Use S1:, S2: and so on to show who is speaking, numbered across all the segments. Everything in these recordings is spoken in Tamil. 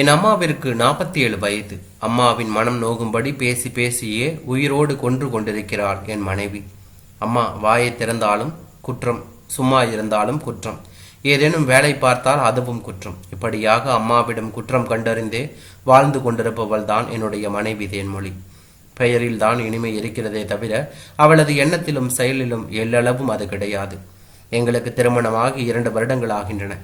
S1: என் அம்மாவிற்கு நாற்பத்தி ஏழு வயது. அம்மாவின் மனம் நோகும்படி பேசி பேசியே உயிரோடு கொன்று கொண்டிருக்கிறாள் என் மனைவி. அம்மா வாயை திறந்தாலும் குற்றம் சும்மா இருந்தாலும் குற்றம். ஏதேனும் வேலை பார்த்தால் அதுவும் குற்றம். இப்படியாக அம்மாவிடம் குற்றம் கண்டறிந்தே வாழ்ந்து கொண்டிருப்பவள் தான் என்னுடைய மனைவி தேன்மொழி. பெயரில் தான் இனிமை இருக்கிறதே தவிர அவளது எண்ணத்திலும் செயலிலும் எல்லளவும் அது கிடையாது. எங்களுக்கு திருமணமாகி இரண்டு வருடங்கள் ஆகின்றன.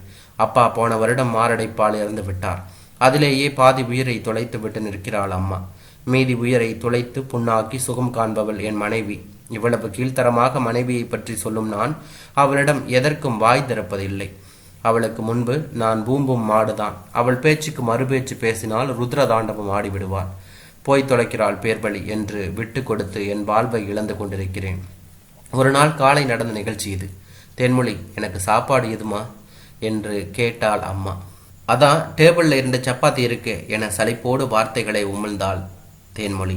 S1: அப்பா போன வருடம் மாரடைப்பால் இறந்து விட்டார் அதிலேயே பாதி உயிரை தொலைத்து விட்டு நிற்கிறாள் அம்மா. மீதி உயிரை துளைத்து புண்ணாக்கி சுகம் காண்பவள் என் மனைவி. இவ்வளவு கீழ்த்தரமாக மனைவியை பற்றி சொல்லும் நான் அவளிடம் எதற்கும் வாய் திறப்பதில்லை. அவளுக்கு முன்பு நான் பூம்பும் மாடுதான். அவள் பேச்சுக்கு மறுபேச்சு பேசினால் ருத்ர தாண்டவம் ஆடிவிடுவாள். போய் தொலைக்கிறாள் பேர்பலி என்று விட்டு கொடுத்து என் வாழ்வை இழந்து கொண்டிருக்கிறேன். ஒரு நாள் காலை நடந்த நிகழ்ச்சி இது. தென்மொழி எனக்கு சாப்பாடு எதுமா? என்று கேட்டாள் அம்மா. அதான் டேபிளில் இருந்த சப்பாத்தி இருக்கு என சலிப்போடு வார்த்தைகளை உமிழ்ந்தாள் தேன்மொழி.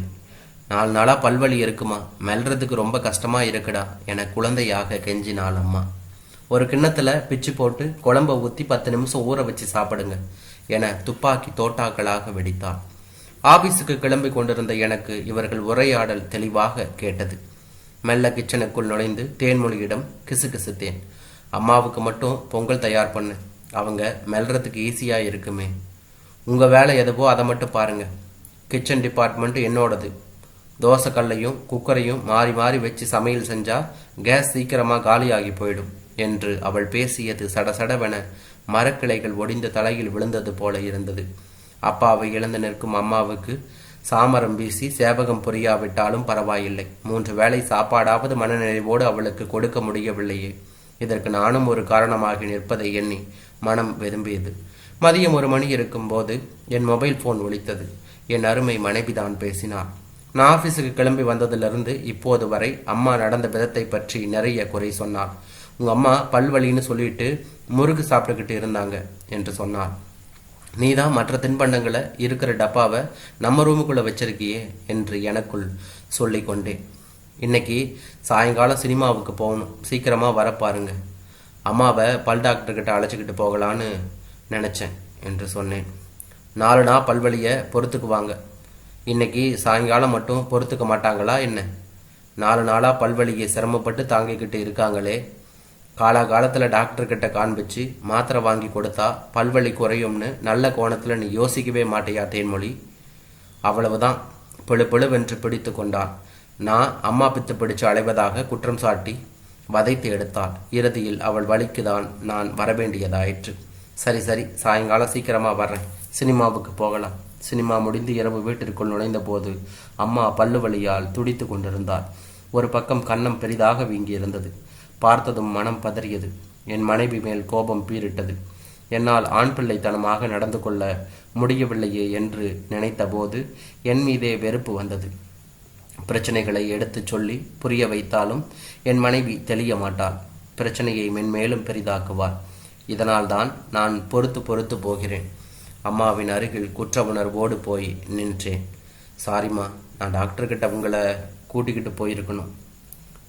S1: நாலு நாளாக பல்வலி இருக்குமா? மெல்றதுக்கு ரொம்ப கஷ்டமாக இருக்குடா என குழந்தையாக கெஞ்சினாள் அம்மா. ஒரு கிண்ணத்தில் பிச்சு போட்டு குழம்ப ஊற்றி பத்து நிமிஷம் ஊற வச்சு சாப்பிடுங்க என துப்பாக்கி தோட்டாக்களாக வெடித்தாள். ஆபீஸுக்கு கிளம்பி கொண்டிருந்த எனக்கு இவர்கள் உரையாடல் தெளிவாக கேட்டது. மெல்ல கிச்சனுக்குள் நுழைந்து தேன்மொழியிடம் கிசுகிசுத்தேன். அம்மாவுக்கு மட்டும் பொங்கல் தயார் பண்ணு. அவங்க மெல்றதுக்கு ஈஸியாக இருக்குமே. உங்கள் வேலை எதுவோ அதை மட்டும் பாருங்க. கிச்சன் டிபார்ட்மெண்ட் என்னோடது. தோசைக்கல்லையும் குக்கரையும் மாறி மாறி வச்சு சமையல் செஞ்சா கேஸ் சீக்கிரமாக காலியாகி போயிடும் என்று அவள் பேசியது சடசடவென மரக்கிளைகள் ஒடிந்த தலையில் விழுந்தது போல இருந்தது. அப்பாவை இழந்து நிற்கும் அம்மாவுக்கு சாமரம் வீசி சேவகம் புரியாவிட்டாலும் பரவாயில்லை. மூன்று வேளை சாப்பாடாவது மனநிறைவோடு அவளுக்கு கொடுக்க முடியவில்லையே. இதற்கு நானும் ஒரு காரணமாகி நிற்பதை எண்ணி மனம் விரும்பியது. மதியம் ஒரு மணி இருக்கும்போது என் மொபைல் ஃபோன் ஒழித்தது என் அருமை மனைவிதான் பேசினார். நான் ஆஃபீஸுக்கு கிளம்பி வந்ததிலிருந்து இப்போது வரை அம்மா நடந்த விதத்தை பற்றி நிறைய குறை சொன்னார். உங்க அம்மா பல்வழின்னு சொல்லிட்டு முறுக்கு சாப்பிட்டுக்கிட்டு இருந்தாங்க என்று சொன்னார். நீ தான் மற்ற தின்பண்டங்களை இருக்கிற டப்பாவை நம்ம ரூமுக்குள்ளே வச்சிருக்கியே என்று எனக்குள் சொல்லிக்கொண்டேன். இன்னைக்கு சாயங்காலம் சினிமாவுக்கு போகணும். சீக்கிரமாக வர பாருங்கள் அம்மாவை பல் டாக்டர்கிட்ட அழைச்சிக்கிட்டு போகலான்னு நினச்சேன் என்று சொன்னேன். நாலு நாள் பல்வழியை பொறுத்துக்குவாங்க. இன்னைக்கு சாயங்காலம் மட்டும் பொறுத்துக்க மாட்டாங்களா என்ன? நாலு நாளாக பல்வழியை சிரமப்பட்டு தாங்கிக்கிட்டு இருக்காங்களே. காலாகாலத்தில் டாக்டர்கிட்ட காண்பிச்சு மாத்திரை வாங்கி கொடுத்தா பல்வழி குறையும்னு நல்ல கோணத்தில் நீ யோசிக்கவே மாட்டேயா தேன்மொழி? அவ்வளவுதான். பிழு பிழுவென்று பிடித்து கொண்டான். நான் அம்மா பித்து பிடிச்சு அலைவதாக குற்றம் சாட்டி வதைத்து எடுத்தாள் இறுதியில் அவள் வழிக்குதான் நான் வரவேண்டியதாயிற்று. சரி சரி சாயங்காலம் சீக்கிரமாக வர்றேன். சினிமாவுக்கு போகலாம். சினிமா முடிந்து இரவு வீட்டிற்குள் நுழைந்த போது அம்மா பல்லு வழியால் துடித்து கொண்டிருந்தாள் ஒரு பக்கம் கன்னம் பெரிதாக வீங்கியிருந்தது. பார்த்ததும் மனம் பதறியது. என் மனைவி மேல் கோபம் பீரிட்டது என்னால் ஆண் பிள்ளைத்தனமாக நடந்து கொள்ள முடியவில்லையே என்று நினைத்தபோது என் மீதே வெறுப்பு வந்தது. பிரச்சனைகளை எடுத்துச் சொல்லி புரிய வைத்தாலும் என் மனைவி தெளிய மாட்டாள். பிரச்சனையை மென்மேலும் பெரிதாக்குவாள். இதனால்தான் நான் பொறுத்து பொறுத்து போகிறேன். அம்மாவின் அருகில் குற்ற உணர்வோடு போய் நின்றேன். சாரிம்மா நான் டாக்டர்கிட்ட உங்களை கூட்டிக்கிட்டு போயிருக்கணும்.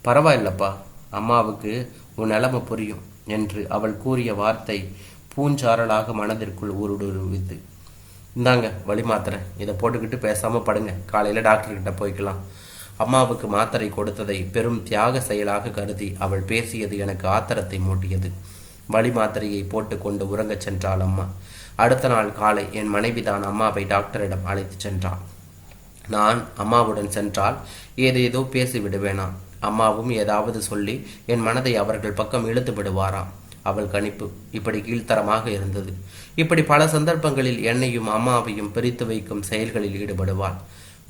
S1: பரவாயில்லப்பா அம்மாவுக்கு உன் நிலைமை புரியும் என்று அவள் கூறிய வார்த்தை பூஞ்சாரலாக மனதிற்குள் ஊருடுவித்து இந்தாங்க வழி மாத்திரை. இதை போட்டுக்கிட்டு பேசாமல் படுங்க. காலையில டாக்டர் கிட்ட போய்க்கலாம். அம்மாவுக்கு மாத்திரை கொடுத்ததை பெரும் தியாக செயலாக கருதி அவள் பேசியது எனக்கு ஆத்திரத்தை மூட்டியது. வழி மாத்திரையை போட்டுக்கொண்டு உறங்கச் சென்றாள் அம்மா. அடுத்த நாள் காலை என் மனைவிதான் அம்மாவை டாக்டரிடம் அழைத்து சென்றாள். நான் அம்மாவுடன் சென்றால் ஏதேதோ பேசி விடுவேனாம் அம்மாவும் ஏதாவது சொல்லி என் மனதை அவர்கள் பக்கம் இழுத்து விடுவாராம். அவள் கணிப்பு இப்படி கீழ்த்தரமாக இருந்தது. இப்படி பல சந்தர்ப்பங்களில் என்னையும் அம்மாவையும் பிரித்து வைக்கும் செயல்களில் ஈடுபடுவாள்.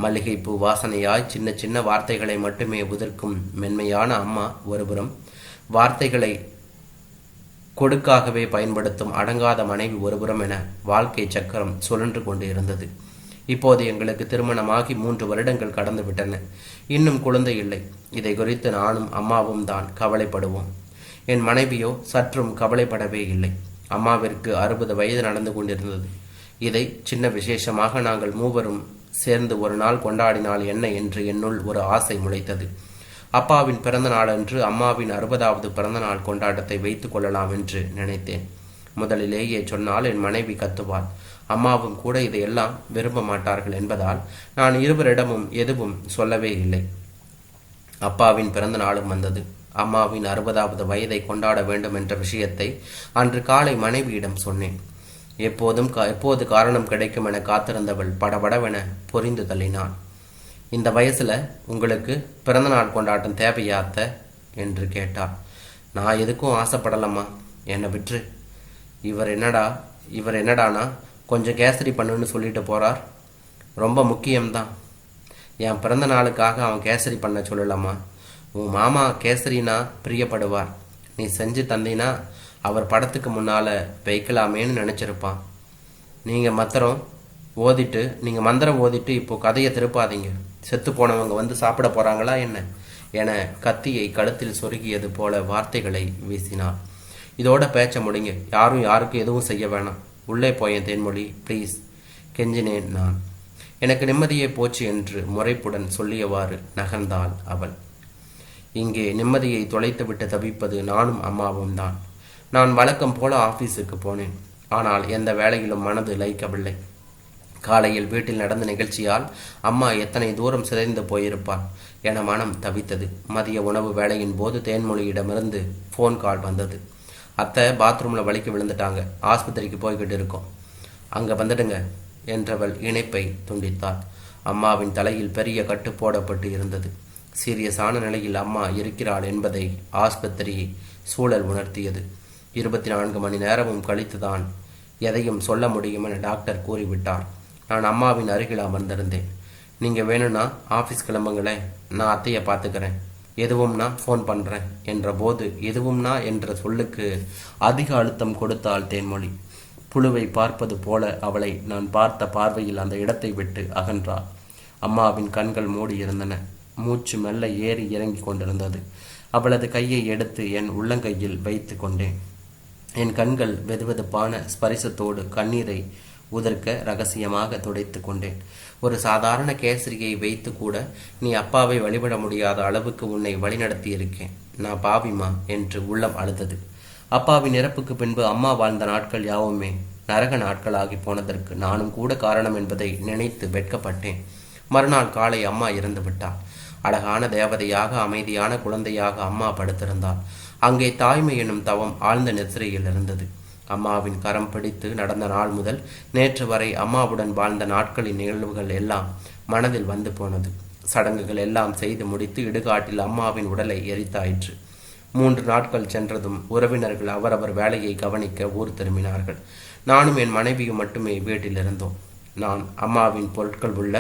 S1: மல்லிகைப்பூ வாசனையாய் சின்ன சின்ன வார்த்தைகளை மட்டுமே உதிர்க்கும் மென்மையான அம்மா ஒருபுறம். வார்த்தைகளை கொடுக்காகவே பயன்படுத்தும் அடங்காத மனைவி ஒருபுறம் என வாழ்க்கை சக்கரம் சுழன்று கொண்டு இருந்தது. இப்போது எங்களுக்கு திருமணமாகி மூன்று வருடங்கள் கடந்து விட்டன. இன்னும் குழந்தை இல்லை. இதை குறித்து நானும் அம்மாவும் தான் கவலைப்படுவோம். என் மனைவியோ சற்றும் கவலைப்படவே இல்லை. அம்மாவிற்கு அறுபது வயது நடந்து கொண்டிருந்தது. இதை சின்ன விசேஷமாக நாங்கள் மூவரும் சேர்ந்து ஒரு நாள் கொண்டாடினால் என்ன என்று என்னுள் ஒரு ஆசை முளைத்தது. அப்பாவின் பிறந்த நாளன்று அம்மாவின் அறுபதாவது பிறந்த நாள் கொண்டாட்டத்தை வைத்துக் கொள்ளலாம் என்று நினைத்தேன். முதலிலேயே சொன்னால் என் மனைவி கத்துவாள். அம்மாவும் கூட இதையெல்லாம் விரும்ப மாட்டார்கள் என்பதால் நான் இருவரிடமும் எதுவும் சொல்லவே இல்லை. அப்பாவின் பிறந்த நாளும் வந்தது. அம்மாவின் அறுபதாவது வயதை கொண்டாட வேண்டும் என்ற விஷயத்தை அன்று காலை மனைவியிடம் சொன்னேன். எப்போதும் கா- எப்போது காரணம் கிடைக்கும் என காத்திருந்தவள் படபடவென பொறிந்து தள்ளினாள் இந்த வயசுல உங்களுக்கு பிறந்தநாள் கொண்டாட்டம் தேவையாத்த என்று கேட்டாள் நான் எதுக்கும் ஆசைப்படலம்மா. என்னை விற்று இவர் என்னடா இவர் என்னடானா? கொஞ்சம் கேசரி பண்ணுன்னு சொல்லிட்டு போறார். ரொம்ப முக்கியம்தான். என் பிறந்த நாளுக்காக அவன் கேசரி பண்ண சொல்லலாமா உன் மாமா கேசரினா பிரியப்படுவார். நீ செஞ்சு தந்தீனா அவர் படத்துக்கு முன்னால் வைக்கலாமேன்னு நினச்சிருப்பான். நீங்கள் மந்திரம் ஓதிட்டு நீங்கள் மந்திரம் ஓதிட்டு இப்போ கதையை திருப்பாதீங்க. செத்து போனவங்க வந்து சாப்பிட போகிறாங்களா என்ன? என கத்தியை கழுத்தில் சொருகியது போல வார்த்தைகளை வீசினார். இதோட பேச்ச முடிங்க. யாரும் யாருக்கும் எதுவும் செய்ய வேணாம். உள்ளே போயேன் தேன்மொழி. ப்ளீஸ். கெஞ்சினேன் நான். எனக்கு நிம்மதியே போச்சு என்று முறைப்புடன் சொல்லியவாறு நகர்ந்தாள் அவள். இங்கே நிம்மதியை தொலைத்துவிட்டு தவிப்பது நானும் அம்மாவும் தான். நான் வழக்கம் போல ஆஃபீஸுக்கு போனேன். ஆனால் எந்த வேலையிலும் மனது லயிக்கவில்லை காலையில் வீட்டில் நடந்த நிகழ்ச்சியால் அம்மா எத்தனை தூரம் சிதைந்து போயிருப்பார் என மனம் தவித்தது. மதிய உணவு வேலையின் போது தேன்மொழியிடமிருந்து ஃபோன் கால் வந்தது. அத்தை பாத்ரூமில் வலிக்கு விழுந்துட்டாங்க. ஆஸ்பத்திரிக்கு போய்கிட்டு இருக்கோம். அங்கே வந்துடுங்க என்றவள் இணைப்பை துண்டித்தாள். அம்மாவின் தலையில் பெரிய கட்டு போடப்பட்டு இருந்தது. சீரியஸான நிலையில் அம்மா இருக்கிறாள் என்பதை ஆஸ்பத்திரி சூழல் உணர்த்தியது. இருபத்தி நான்கு மணி நேரமும் கழித்துதான் எதையும் சொல்ல முடியும் என டாக்டர் கூறிவிட்டார். நான் அம்மாவின் அருகில் அமர்ந்திருந்தேன். நீங்கள் வேணும்னா ஆஃபீஸ் கிளம்புங்களேன் நான் அத்தையை பார்த்துக்கிறேன். எதுவும்னா ஃபோன் பண்ணுறேன் என்ற போது எதுவும்னா என்ற சொல்லுக்கு அதிக அழுத்தம் கொடுத்தாள் தேன்மொழி. புழுவை பார்ப்பது போல அவளை நான் பார்த்த பார்வையில் அந்த இடத்தை விட்டு அகன்றாள். அம்மாவின் கண்கள் மூடி இருந்தன மூச்சு மெல்ல ஏறி இறங்கி கொண்டிருந்தது. அவளது கையை எடுத்து என் உள்ளங்கையில் வைத்து கொண்டேன். என் கண்கள் வெதுவெதுப்பான ஸ்பரிசத்தோடு கண்ணீரை உதர்க்க ரகசியமாக துடைத்து கொண்டேன். ஒரு சாதாரண கேசரியை வைத்து கூட நீ அப்பாவை வழிபட முடியாத அளவுக்கு உன்னை வழிநடத்தி இருக்கேன் நான் பாவிமா என்று உள்ளம் அழுதது அப்பாவின் இறப்புக்கு பின்பு அம்மா வாழ்ந்த நாட்கள் யாவுமே நரக நாட்களாகி போனதற்கு நானும் கூட காரணம் என்பதை நினைத்து வெட்கப்பட்டேன். மறுநாள் காலை அம்மா இறந்து விட்டாள் அழகான தேவதையாக அமைதியான குழந்தையாக அம்மா படுத்திருந்தாள். அங்கே தாய்மை எனும் தவம் ஆழ்ந்த நித்திரையில் இருந்தது. அம்மாவின் கரம் பிடித்து நடந்த நாள் முதல் நேற்று வரை அம்மாவுடன் வாழ்ந்த நாட்களின் நிகழ்வுகள் எல்லாம் மனதில் வந்து போனது. சடங்குகள் எல்லாம் செய்து முடித்து இடுகாட்டில் அம்மாவின் உடலை எரித்தாயிற்று. மூன்று நாட்கள் சென்றதும் உறவினர்கள் அவரவர் வேலையை கவனிக்க ஊர் திரும்பினார்கள். நானும் என் மனைவியும் மட்டுமே வீட்டில் இருந்தோம். நான் அம்மாவின் பொருட்கள் உள்ள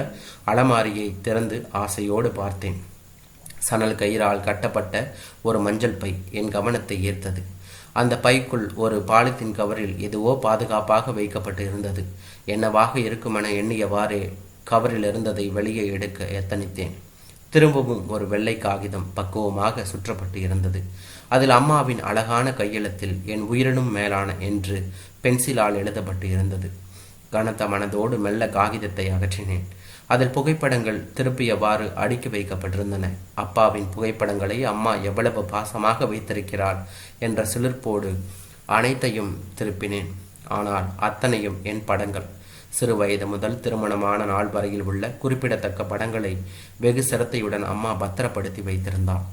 S1: அலமாரியை திறந்து ஆசையோடு பார்த்தேன். சணல் கயிறால் கட்டப்பட்ட ஒரு மஞ்சள் பை என் கவனத்தை ஈர்த்தது. அந்த பைக்குள் ஒரு பாலித்தீன் கவரில் எதுவோ பாதுகாப்பாக வைக்கப்பட்டு இருந்தது என்னவாக இருக்குமென எண்ணியவாறே கவரில் இருந்ததை வெளியே எடுக்க எத்தனித்தேன். திரும்பவும் ஒரு வெள்ளை காகிதம் பக்குவமாக சுற்றப்பட்டு இருந்தது அதில் அம்மாவின் அழகான கையெழுத்தில் என் உயிரினும் மேலான என்று பென்சிலால் எழுதப்பட்டு இருந்தது கனத்த மனதோடு மெல்ல காகிதத்தை அகற்றினேன். அதில் புகைப்படங்கள் திருப்பியவாறு அடுக்கி வைக்கப்பட்டிருந்தன. அப்பாவின் புகைப்படங்களை அம்மா எவ்வளவு பாசமாக வைத்திருக்கிறாள் என்ற சிலிர்ப்போடு அனைத்தையும் திருப்பினேன். ஆனால் அத்தனையும் என் படங்கள். சிறு வயது முதல் திருமணமான நாள் வரையில் உள்ள குறிப்பிடத்தக்க படங்களை வெகு சிரத்தையுடன் அம்மா பத்திரப்படுத்தி வைத்திருந்தாள்.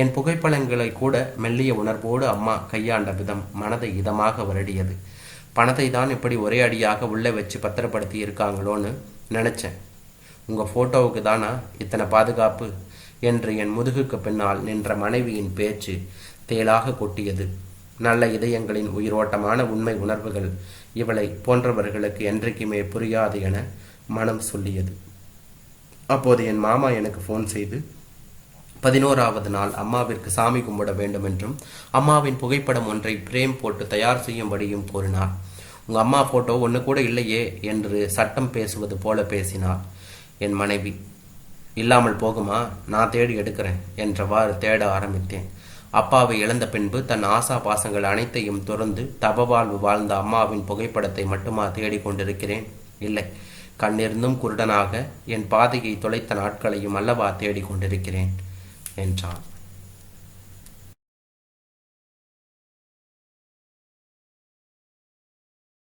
S1: என் புகைப்படங்களை கூட மெல்லிய உணர்வோடு அம்மா கையாண்ட விதம் மனதை இதமாக வருடியது. பணத்தை தான் இப்படி ஒரே அடியாக உள்ளே வச்சு பத்திரப்படுத்தி இருக்காங்களோன்னு நினைச்சேன். உங்கள் ஃபோட்டோவுக்கு தானா? இத்தனை பாதுகாப்பு? என்று என் முதுகுக்கு பின்னால் நின்ற மனைவியின் பேச்சு தேலாக கொட்டியது. நல்ல இதயங்களின் உயிரோட்டமான உண்மை உணர்வுகள் இவளை போன்றவர்களுக்கு என்றைக்குமே புரியாது என மனம் சொல்லியது. அப்போது என் மாமா எனக்கு ஃபோன் செய்து பதினோராவது நாள் அம்மாவிற்கு சாமி கும்பிட வேண்டும் என்றும் அம்மாவின் புகைப்படம் ஒன்றை பிரேம் போட்டு தயார் செய்யும்படியும் கூறினார் உங்கள் அம்மா ஃபோட்டோ ஒன்று கூட இல்லையே என்று சட்டம் பேசுவது போல பேசினார். என் மனைவி. இல்லாமல் போகுமா? நான் தேடி எடுக்கிறேன் என்றவாறு தேட ஆரம்பித்தேன். அப்பாவை இழந்த பின்பு தன் ஆசா பாசங்கள் அனைத்தையும் துறந்து தபவாழ்வு வாழ்ந்த அம்மாவின் புகைப்படத்தை மட்டுமா தேடிக்கொண்டிருக்கிறேன் இல்லை. கண்ணிருந்தும் குருடனாக என் பாதையை தொலைத்த நாட்களையும் அல்லவா தேடிக்கொண்டிருக்கிறேன் என்றான்.